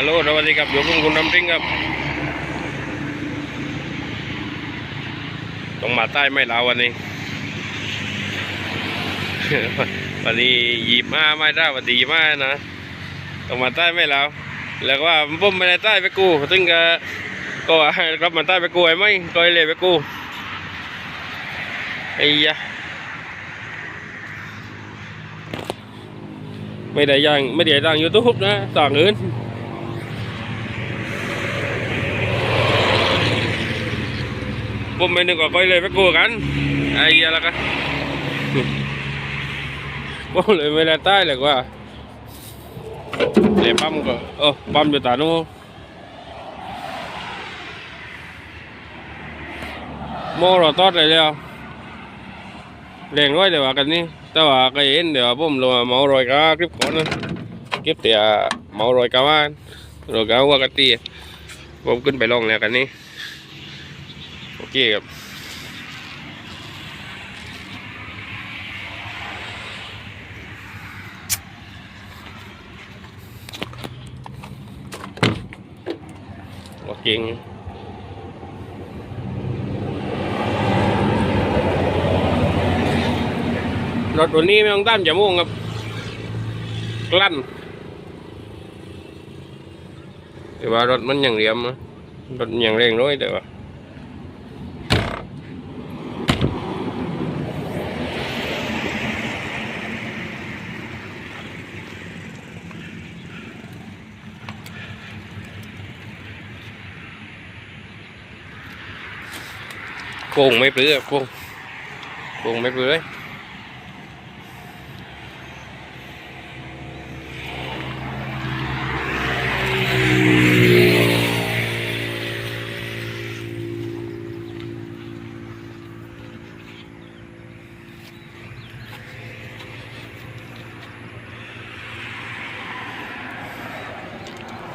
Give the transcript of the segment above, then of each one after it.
ฮัลโหลสวัสดีครับอยู่กับคุณน้ำริงครับต้องมาใต้ไม่ลาววันนี้ วันนี้หยิบมาไม่ได้วันดีมากนะต้องมาใต้ไม่ลาวแล้วว่าผมไม่ได้ใต้ไปกูซึ่งก็ก็ว่าให้กลับมาใต้ไปกูไอ้ไหมก็เลยไปกูไอ้ยะไม่ได้ยังไม่ได้ดังยูทูบนะต่างอื่น ผมไม่นึกว่าก้อยเลยไปกูกันไอ้เหี้ยแล้วกันผมเลยไม่ได้ใต้เลยว่าเดี๋ยวปั๊มก็เออปั๊มอยู่ตาโน่โมรอตอดเลยแล้วแรงร้อยเดี๋ยวว่ากันนี่แต่ว่าก็เห็นเดี๋ยวผมลงมาเมารอยกาคลิปก่อนนะเก็บแต่เมารอยกาว่านรอยกาว่ากันตีผมขึ้นไปลองแล้วกันนี่ เคครับโอเครถตัวนี้ไม่ต้องตั้มจมูกครับกลั้นแต่ว่ารถมันยังเหลี่ยมรถยังแรงน้อยแต่ว่า งไม่ปลื้อโกงโกงไม่ปลื้อเลย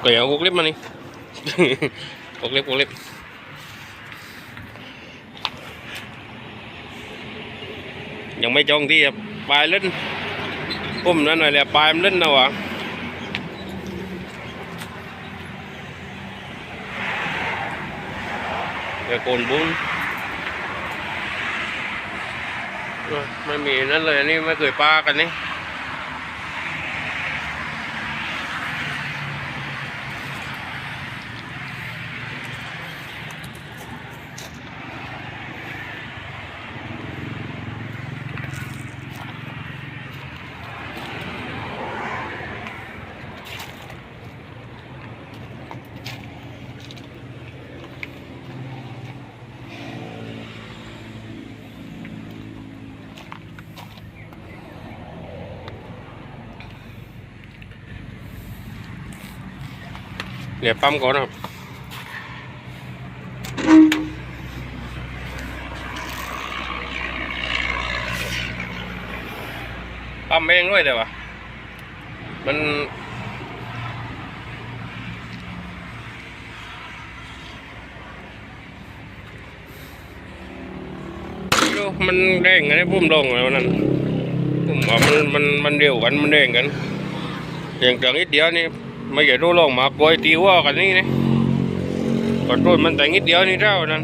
ก็อย่าเอากุกเล็บมานี่กุกเล็บกุกเล็บ ยังไม่จองที่ครับปลายเล่นปุ่มนั่นหน่อยแหละปลายมันเล่นนะวะเดี๋ยวโกนบุ้งไม่มีนั่นเลยนนี่ไม่เคยปลากันนี่ เดี๋ยวปั๊มก่อนครับปั๊มเองด้วยเดี๋ยววะมันดูมันแดงไงพุ่มลงแล้วนั่นผมว่ามันมันมันเร็วกันมันแดงกันอย่างเกินนิดเดียวนี่ ไม่ใช่รู้ลงมาปล่อยตีหัว่ากันนี่นี่กดต้นมันแต่นิดเดียวนี่เท่านั้น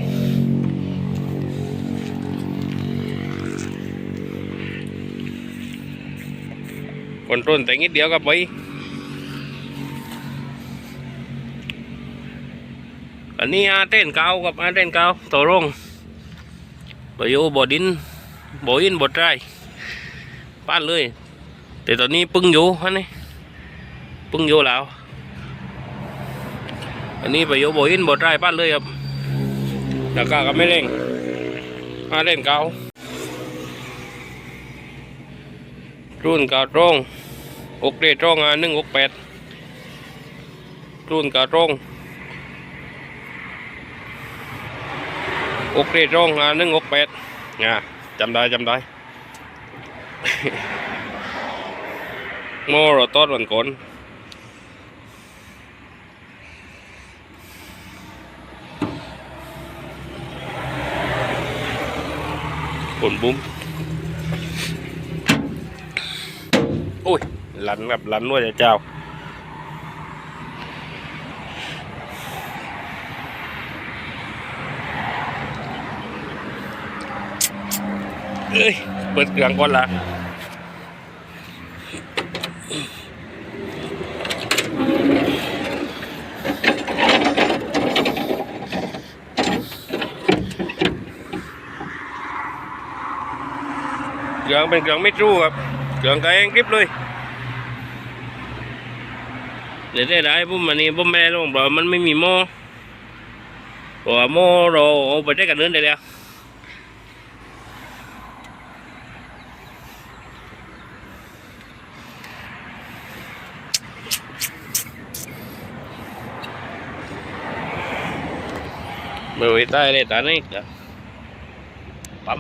คนต้นแต่นิดเดียวก็ไปอันนี้อาเต้นเกากับอาเต้นเกาตัวรงไปอยู่บ่อดินบ่ออินบ่อใจป้านเลย แต่ตอนนี้ปึ้งอยู่ฮะนี่ปึ้งอยู่แล้ว อันนี้ไปอยู่บ่ออินบ่อใจป้านเลยครับแล้วก็ก็ไม่เร่งมาเล่นเการุ่นกาตรงอกเรตรงอะหนึ่งอกแปดรุ่นกาตรงอกเรตรงอะหนึ่งอกแปดอะจำได้จำได้โมรตอดวันก่อน ผลบุ้มโอ้ยหลันกับหลันรั่วจะเจ้าเอ้ย เปิดเครื่องก่อนละ รื่องเป็นเครื่องไม่รู้ครับเครื่องกระเองกริบเลยเดี๋ยวได้ได้ผมอันนี้ผมไม่ได้ลงเพราะมันไม่มีหม้อเพราะว่าหม้อเราเอาไปได้กันเนื้อได้แล้วไม่รู้ใต้เลยตานี่จ้ะปั๊ม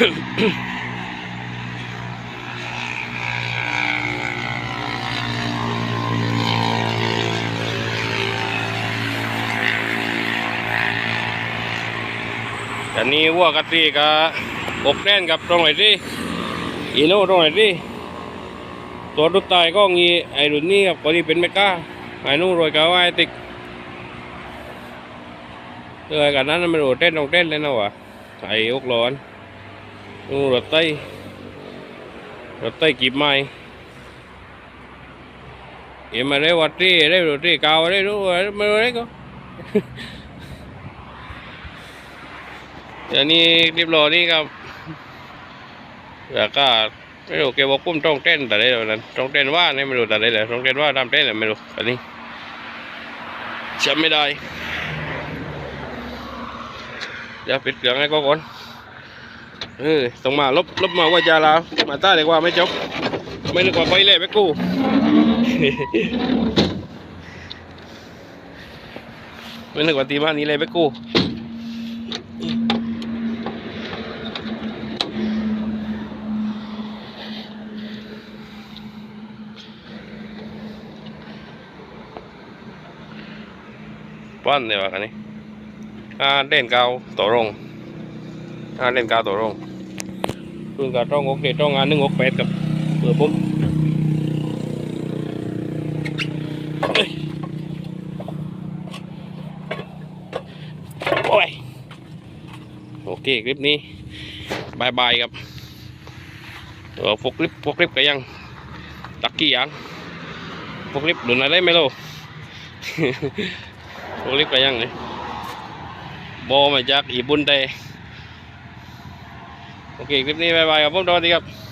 อันนี้วัวกะตีกับอกแน่นกับตรงไหนที่อีโน่ตรงไหนที่ตัวรุดตายก็งี้ ไอรุ่นนี้กับคนที่เป็นเมก้าไอนู่นโรยกาวไอติกเออกันนั้นมันไม่รู้เต้นตรงเต้นเลยนะวะไออกร้อน นู่รถไต้รถไต้กีบไม้เอ็มมาได้วัดที่ได้รถที่กาวได้รู้อะไรไม่รู้ได้ก็เดี๋ยวนี้เรียบร้อนี่ครับแล้วก็ไม่รู้แกบอกปุ้มต้องเต้นแต่ได้แบบนั้นต้องเต้นว่าเนี่ยไม่รู้แต่ได้เลยต้องเต้นว่าทำเต้นแต่ไม่รู้อันนี้จำไม่ได้เดี๋ยวปิดเครื่องให้ก็ก่อน เออต้องมาลบลบมาว่าจะลามาต้าดีกว่าไม่จบ ไม่นึกว่าไปเลยไปกูไม่นึกว่าตีมานนี้เลยไปกูป้อนเดี๋ยวกันนี่อ่าเล่นเกาตัวรงอ่าเล่นเกาตัวรง คุณกับต้องโอเคต้องงานหนึ่งหกแปดกับเปิดปุ๊บเอ้ยโอ้ยโอเคคลิปนี้บายบายครับเออพวกคลิปพวกคลิปก็ยังตักกี้ยังพวกคลิปหลุนอะไรไม่รู้พวกเล็กไปยังเลยบอมาจากญี่ปุ่นเตโอ เคคลิปนี้บายบายครับผมสวัสดีครับ